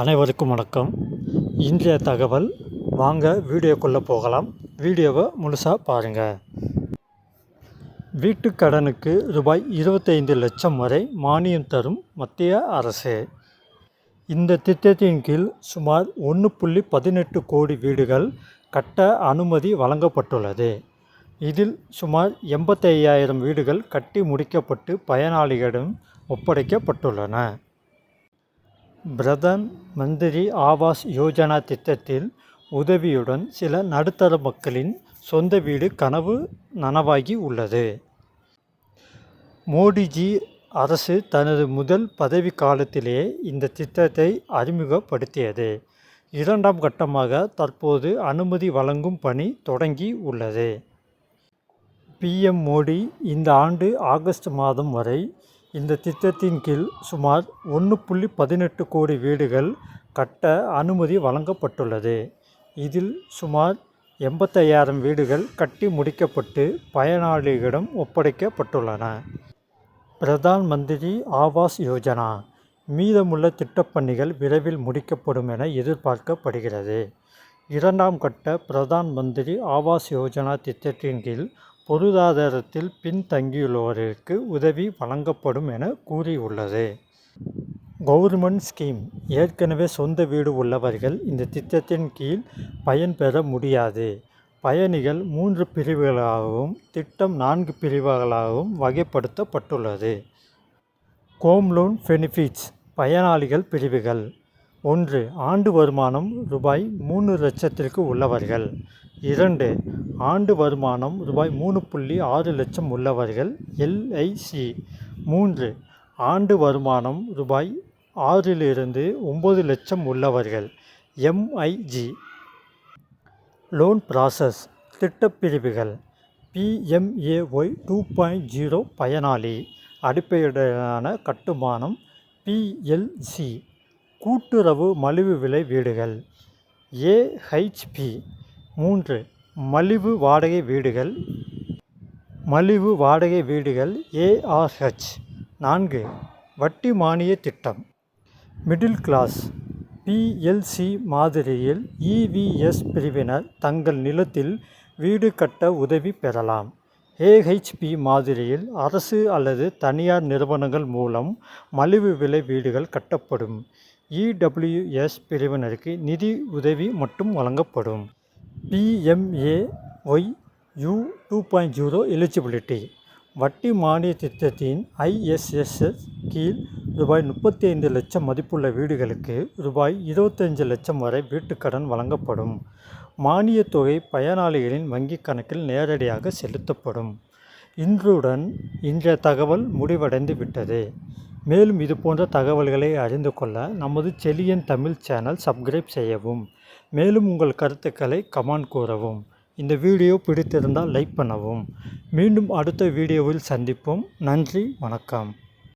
அனைவருக்கும் வணக்கம். இன்றைய தகவல் வாங்க வீடியோக்குள்ளே போகலாம். வீடியோவை முழுசாக பாருங்கள் வீட்டு கடனுக்கு ரூபாய் இருபத்தைந்து லட்சம் வரை மானியம் தரும் மத்திய அரசு. இந்த திட்டத்தின் கீழ் சுமார் ஒன்று புள்ளி பதினெட்டு கோடி வீடுகள் கட்ட அனுமதி வழங்கப்பட்டுள்ளது. இதில் சுமார் எண்பத்தையாயிரம் வீடுகள் கட்டி முடிக்கப்பட்டு பயனாளிகளிடம் ஒப்படைக்கப்பட்டுள்ளன. பிரதான் மந்திரி ஆவாஸ் யோஜனா திட்டத்தில் உதவியுடன் சில நடுத்தர மக்களின் சொந்த வீடு கனவு நனவாகி உள்ளது. மோடிஜி அரசு தனது முதல் பதவி காலத்திலேயே இந்த திட்டத்தை அறிமுகப்படுத்தியது. இரண்டாம் கட்டமாக தற்போது அனுமதி வழங்கும் பணி தொடங்கி உள்ளது. பிஎம் மோடி இந்த ஆண்டு ஆகஸ்ட் மாதம் வரை இந்த திட்டத்தின் கீழ் சுமார் ஒன்று புள்ளி பதினெட்டு கோடி வீடுகள் கட்ட அனுமதி வழங்கப்பட்டுள்ளது. இதில் சுமார் எண்பத்தையாயிரம் வீடுகள் கட்டி முடிக்கப்பட்டு பயனாளிகளிடம் ஒப்படைக்கப்பட்டுள்ளன. பிரதான் மந்திரி ஆவாஸ் யோஜனா மீதமுள்ள திட்டப்பணிகள் விரைவில் முடிக்கப்படும் என எதிர்பார்க்கப்படுகிறது. இரண்டாம் கட்ட பிரதான் மந்திரி ஆவாஸ் யோஜனா திட்டத்தின் கீழ் பொருளாதாரத்தில் பின்தங்கியுள்ளவர்களுக்கு உதவி வழங்கப்படும் என கூறியுள்ளது. Government scheme. ஏற்கனவே சொந்த வீடு உள்ளவர்கள் இந்த திட்டத்தின் கீழ் பயன்பெற முடியாது. பயணிகள் மூன்று பிரிவுகளாகவும் திட்டம் நான்கு பிரிவுகளாகவும் வகைப்படுத்தப்பட்டுள்ளது. Home loan benefits. பயனாளிகள் பிரிவுகள். ஒன்று ஆண்டு வருமானம் ரூபாய் மூணு லட்சத்திற்கு உள்ளவர்கள். இரண்டு ஆண்டு வருமானம் ரூபாய் மூணு புள்ளி ஆறு லட்சம் உள்ளவர்கள் எல்ஐசி மூன்று ஆண்டு வருமானம் ரூபாய் ஆறிலிருந்து ஒம்பது லட்சம் உள்ளவர்கள் எம்ஐஜி லோன் ப்ராசஸ் திட்டப்பிரிவுகள் பிஎம்ஏஒய் டூ பாயிண்ட் ஜீரோ பயனாளி அடிப்படையிலான கட்டுமானம் பிஎல்சி கூட்டுறவு மலிவு விலை வீடுகள் ஏஹெச்பி மூன்று மலிவு வாடகை வீடுகள். மலிவு வாடகை வீடுகள் ஏஆர்ஹெச் நான்கு வட்டி மானிய திட்டம். மிடில் கிளாஸ் பிஎல்சி மாதிரியில் இவிஎஸ் பிரிவினர் தங்கள் நிலத்தில் வீடு கட்ட உதவி பெறலாம். ஏஹெச்பி மாதிரியில் அரசு அல்லது தனியார் நிறுவனங்கள் மூலம் மலிவு விலை வீடுகள் கட்டப்படும். இடபிள்யூஎஸ் பிரிவினருக்கு நிதி உதவி மட்டும் வழங்கப்படும். PMAY U two point zero eligibility வட்டி மானிய திட்டத்தின் ஐஎஸ்எஸ்எஸ் கீழ் ரூபாய் முப்பத்தி ஐந்து லட்சம் மதிப்புள்ள வீடுகளுக்கு ரூபாய் இருபத்தஞ்சு லட்சம் வரை வீட்டுக்கடன் வழங்கப்படும். மானியத் தொகை பயனாளிகளின் வங்கிக் கணக்கில் நேரடியாக செலுத்தப்படும். இன்றுடன் இன்றைய தகவல் முடிவடைந்து விட்டது. மேலும் இது போன்ற தகவல்களை அறிந்து கொள்ள நமது செலியன் தமிழ் சேனல் சப்ஸ்கிரைப் செய்யவும். மேலும் உங்கள் கருத்துக்களை கமெண்ட் கூறவும். இந்த வீடியோ பிடித்திருந்தால் லைக் பண்ணவும். மீண்டும் அடுத்த வீடியோவில் சந்திப்போம். நன்றி வணக்கம்.